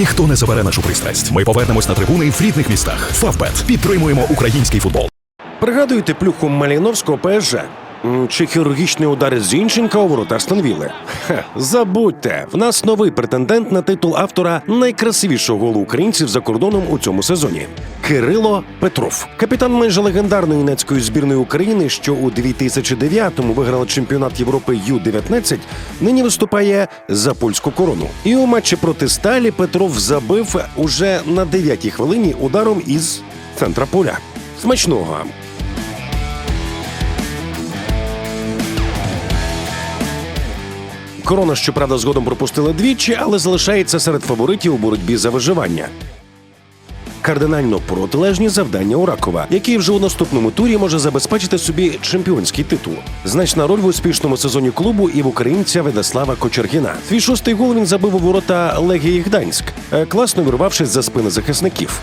Ніхто не забере нашу пристрасть. Ми повернемось на трибуни в рідних містах. Фавбет підтримуємо український футбол. Пригадуєте плюху Маліновського ПСЖ? Чи хірургічний удар Зінченка у ворота Станвіли? Забудьте, в нас новий претендент на титул автора найкрасивішого голу українців за кордоном у цьому сезоні. Кирило Петров, капітан майже легендарної юнацької збірної України, що у 2009-му виграла чемпіонат Європи Ю-19, нині виступає за польську корону. І у матчі проти Сталі Петров забив уже на 9-й хвилині ударом із центра поля. Смачного! Корона, щоправда, згодом пропустила двічі, але залишається серед фаворитів у боротьбі за виживання. Кардинально протилежні завдання у Ракова, який вже у наступному турі може забезпечити собі чемпіонський титул. Значна роль в успішному сезоні клубу і в українця Ведеслава Кочергіна. Свій шостий гол він забив у ворота Легії Гданськ, е, класно вирвавшись за спини захисників.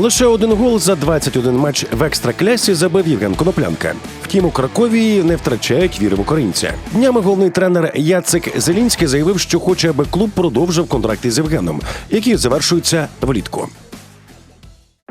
Лише один гол за 21 матч в екстраклясі забив Євген Коноплянка. Втім, у Кракові не втрачають віри в українця. Днями головний тренер Яцик Зелінський заявив, що хоче, аби клуб продовжив контракт із Євгеном, який завершується влітку.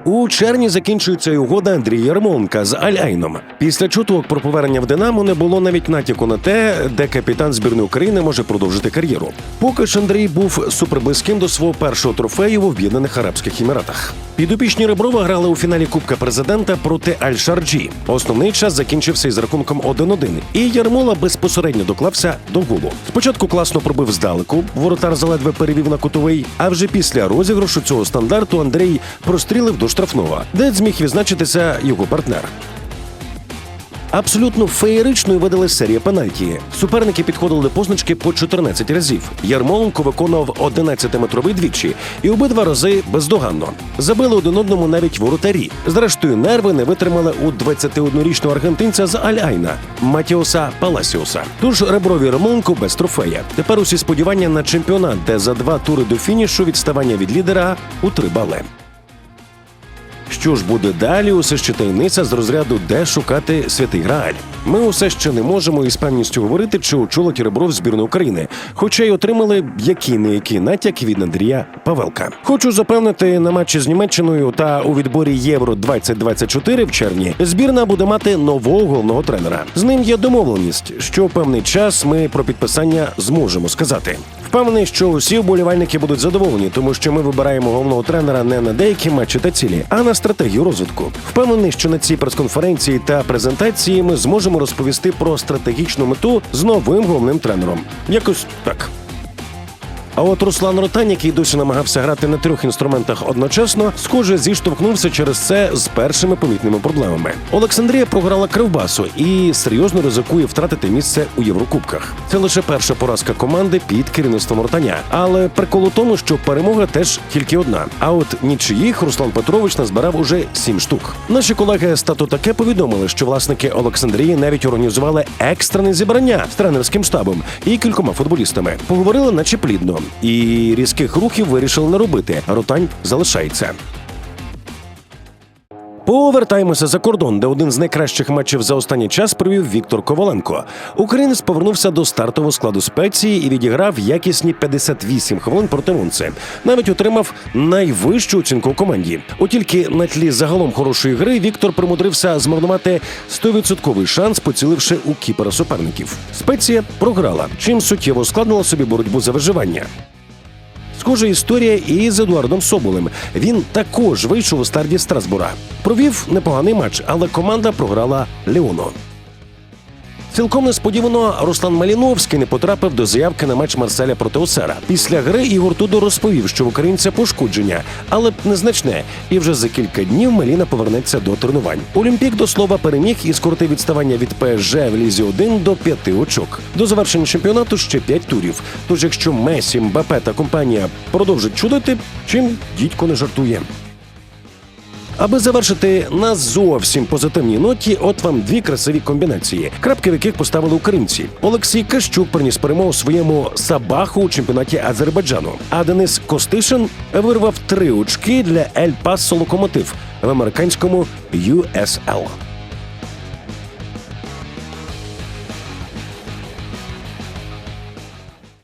У червні закінчується й угода Андрія Ярмоленка з Аль-Айном. Після чуток про повернення в Динамо не було навіть натяку на те, де капітан збірної України може продовжити кар'єру. Поки ж Андрій був суперблизьким до свого першого трофею в Об'єднаних Арабських Еміратах. Підопічні Реброва грали у фіналі Кубка президента проти Аль-Шарджі. Основний час закінчився із рахунком 1-1, і Ярмола безпосередньо доклався до голу. Спочатку класно пробив здалеку, воротар заледве перевів на кутовий. А вже після розіграшу цього стандарту Андрій прострілив до штрафного, де зміг відзначитися його партнер. Абсолютно феєричною видали серія пенальті. Суперники підходили до позначки по 14 разів. Ярмоленко виконував 11-метровий двічі, і обидва рази бездоганно. Забили один одному навіть воротарі. Зрештою, нерви не витримали у 21-річного аргентинця з Аль-Айна Матіоса Паласіоса. Тож реброві Ярмоленко без трофея. Тепер усі сподівання на чемпіонат, де за два тури до фінішу відставання від лідера у три бали. Що ж буде далі? Усе ще з розряду де шукати святий Грааль. Ми усе ще не можемо із певністю говорити, чи очолить Ребров збірну України, хоча й отримали який не який натяк від Андрія Павелка. Хочу запевнити на матчі з Німеччиною та у відборі Євро 2024 в червні збірна буде мати нового головного тренера. З ним є домовленість, що певний час ми про підписання зможемо сказати. Впевнений, що усі вболівальники будуть задоволені, тому що ми вибираємо головного тренера не на деякі матчі та цілі, а на стратегію розвитку. Впевнений, що на цій прес-конференції та презентації ми зможемо розповісти про стратегічну мету з новим головним тренером. Якось так. А от Руслан Ротань, який досі намагався грати на трьох інструментах одночасно, схоже, зіштовхнувся через це з першими помітними проблемами. Олександрія програла кривбасу і серйозно ризикує втратити місце у Єврокубках. Це лише перша поразка команди під керівництвом Ротаня. Але прикол у тому, що перемога теж тільки одна. А от нічиїх Руслан Петрович назбирав уже сім штук. Наші колеги «Стату таке повідомили, що власники Олександрії навіть організували екстрене зібрання з тренерським штабом і кількома футболістами. Поговорили, наче плідно, і різких рухів вирішили не робити. Ротань залишається. Повертаємося за кордон, де один з найкращих матчів за останній час провів Віктор Коваленко. Українець повернувся до стартового складу спеції і відіграв якісні 58 хвилин проти Монци. Навіть отримав найвищу оцінку у команді. От тільки на тлі загалом хорошої гри Віктор примудрився змарнувати 100% шанс, поціливши у кіпера суперників. Спеція програла, чим суттєво ускладнила собі боротьбу за виживання. Схожа історія і з Едуардом Соболем. Він також вийшов у старті Страсбура. Провів непоганий матч, але команда програла Леону. Цілком несподівано Руслан Маліновський не потрапив до заявки на матч Марселя проти Осера. Після гри Ігор Тудо розповів, що в українця пошкодження, але незначне. І вже за кілька днів Маліна повернеться до тренувань. Олімпік до слова переміг і скоротив відставання від ПСЖ в лізі 1 до 5 очок. До завершення чемпіонату ще 5 турів. Тож, якщо Месі, Мбапе та компанія продовжать чудити, чим дідько не жартує. Аби завершити на зовсім позитивній ноті, от вам дві красиві комбінації, крапки в яких поставили українці. Олексій Кащук приніс перемогу своєму Сабаху у чемпіонаті Азербайджану. А Денис Костишин вирвав три очки для Ель Пасо Локомотив в американському USL.